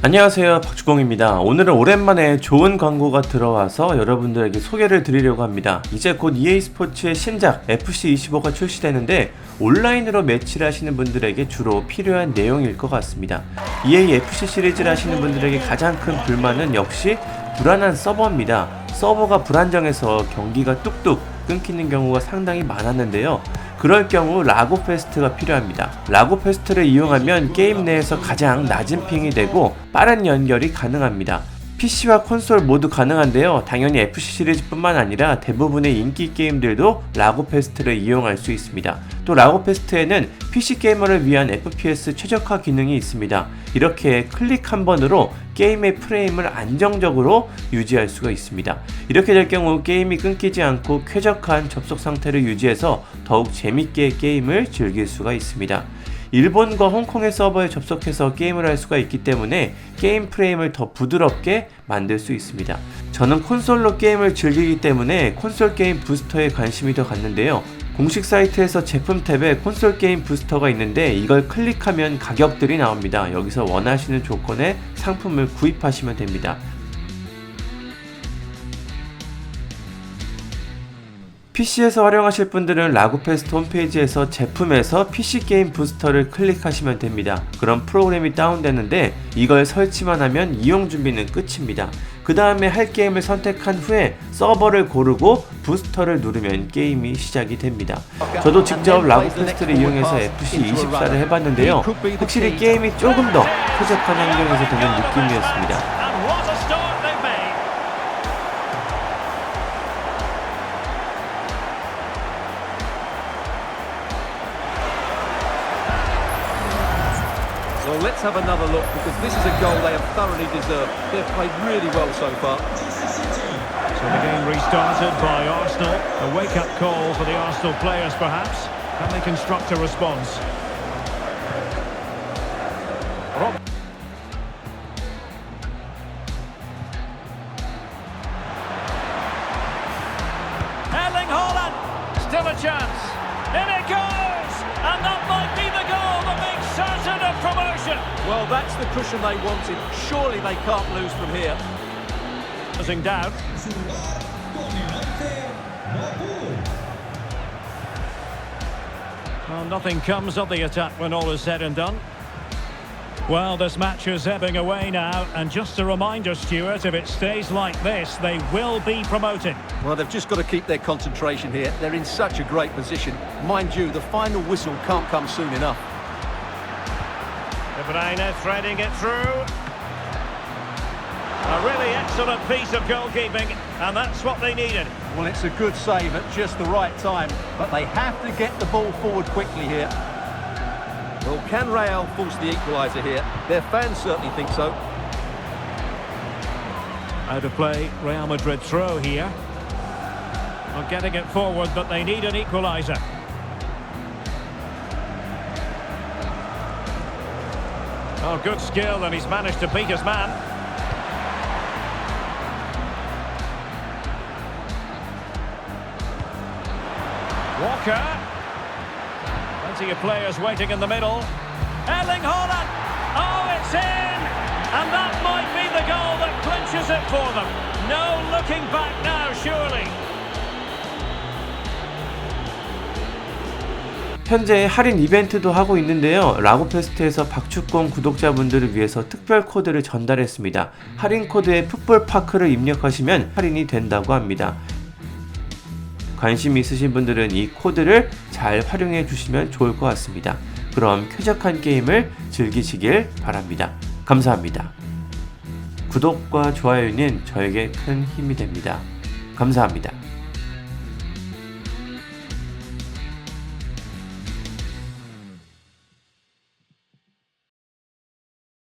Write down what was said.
안녕하세요. 박주공입니다. 오늘은 오랜만에 좋은 광고가 들어와서 여러분들에게 소개를 드리려고 합니다. 이제 곧 EA 스포츠의 신작 FC25가 출시되는데 온라인으로 매치를 하시는 분들에게 주로 필요한 내용일 것 같습니다. EA FC 시리즈를 하시는 분들에게 가장 큰 불만은 역시 불안한 서버입니다. 서버가 불안정해서 경기가 뚝뚝 끊기는 경우가 상당히 많았는데요 그럴 경우 라고 페스트가 필요합니다. 라고 페스트를 이용하면 게임 내에서 가장 낮은 핑이 되고 빠른 연결이 가능합니다. PC와 콘솔 모두 가능한데요. 당연히 FC 시리즈뿐만 아니라 대부분의 인기 게임들도 라고 페스트를 이용할 수 있습니다. 또 라고 페스트에는 PC 게이머를 위한 FPS 최적화 기능이 있습니다. 이렇게 클릭 한 번으로 게임의 프레임을 안정적으로 유지할 수가 있습니다. 이렇게 될 경우 게임이 끊기지 않고 쾌적한 접속 상태를 유지해서 더욱 재밌게 게임을 즐길 수가 있습니다. 일본과 홍콩의 서버에 접속해서 게임을 할 수가 있기 때문에 게임 프레임을 더 부드럽게 만들 수 있습니다. 저는 콘솔로 게임을 즐기기 때문에 콘솔 게임 부스터에 관심이 더 갔는데요. 공식 사이트에서 제품 탭에 콘솔 게임 부스터가 있는데 이걸 클릭하면 가격들이 나옵니다. 여기서 원하시는 조건의 상품을 구입하시면 됩니다. PC에서 활용하실 분들은 라구페스트 홈페이지에서 제품에서 PC 게임 부스터를 클릭하시면 됩니다. 그럼 프로그램이 다운되는데 이걸 설치만 하면 이용 준비는 끝입니다. 그 다음에 할 게임을 선택한 후에 서버를 고르고 부스터를 누르면 게임이 시작이 됩니다. 저도 직접 라구페스트를 이용해서 FC24를 해봤는데요. 확실히 게임이 조금 더 쾌적한 환경에서 되는 느낌이었습니다. Well, let's have another look because this is a goal they have thoroughly deserved. They've played really well so far. So the game restarted by Arsenal. A wake-up call for the Arsenal players, perhaps. Can they construct a response? Rob- Erling Haaland, still a chance. In it goes, and of. Well, that's the cushion they wanted. Surely they can't lose from here. Closing down. Well, nothing comes of the attack when all is said and done. Well, this match is ebbing away now, and just a reminder, Stuart, if it stays like this, they will be promoted. Well, they've just got to keep their concentration here. They're in such a great position. Mind you, the final whistle can't come soon enough. De Bruyne threading it through. A really excellent piece of goalkeeping, and that's what they needed. Well, it's a good save at just the right time, but they have to get the ball forward quickly here. Well, can Real force the equaliser here? Their fans certainly think so. Out of play, Real Madrid throw here. Not getting it forward, but they need an equaliser. Oh, good skill, and he's managed to beat his man. Walker. Plenty of players waiting in the middle. Erling Haaland. Oh, it's in! And that might be the goal that clinches it for them. No looking back now, surely. 현재 할인 이벤트도 하고 있는데요. 라고페스트에서 박축공 구독자분들을 위해서 특별 코드를 전달했습니다. 할인 코드에 풋볼파크를 입력하시면 할인이 된다고 합니다. 관심 있으신 분들은 이 코드를 잘 활용해 주시면 좋을 것 같습니다. 그럼 쾌적한 게임을 즐기시길 바랍니다. 감사합니다. 구독과 좋아요는 저에게 큰 힘이 됩니다. 감사합니다.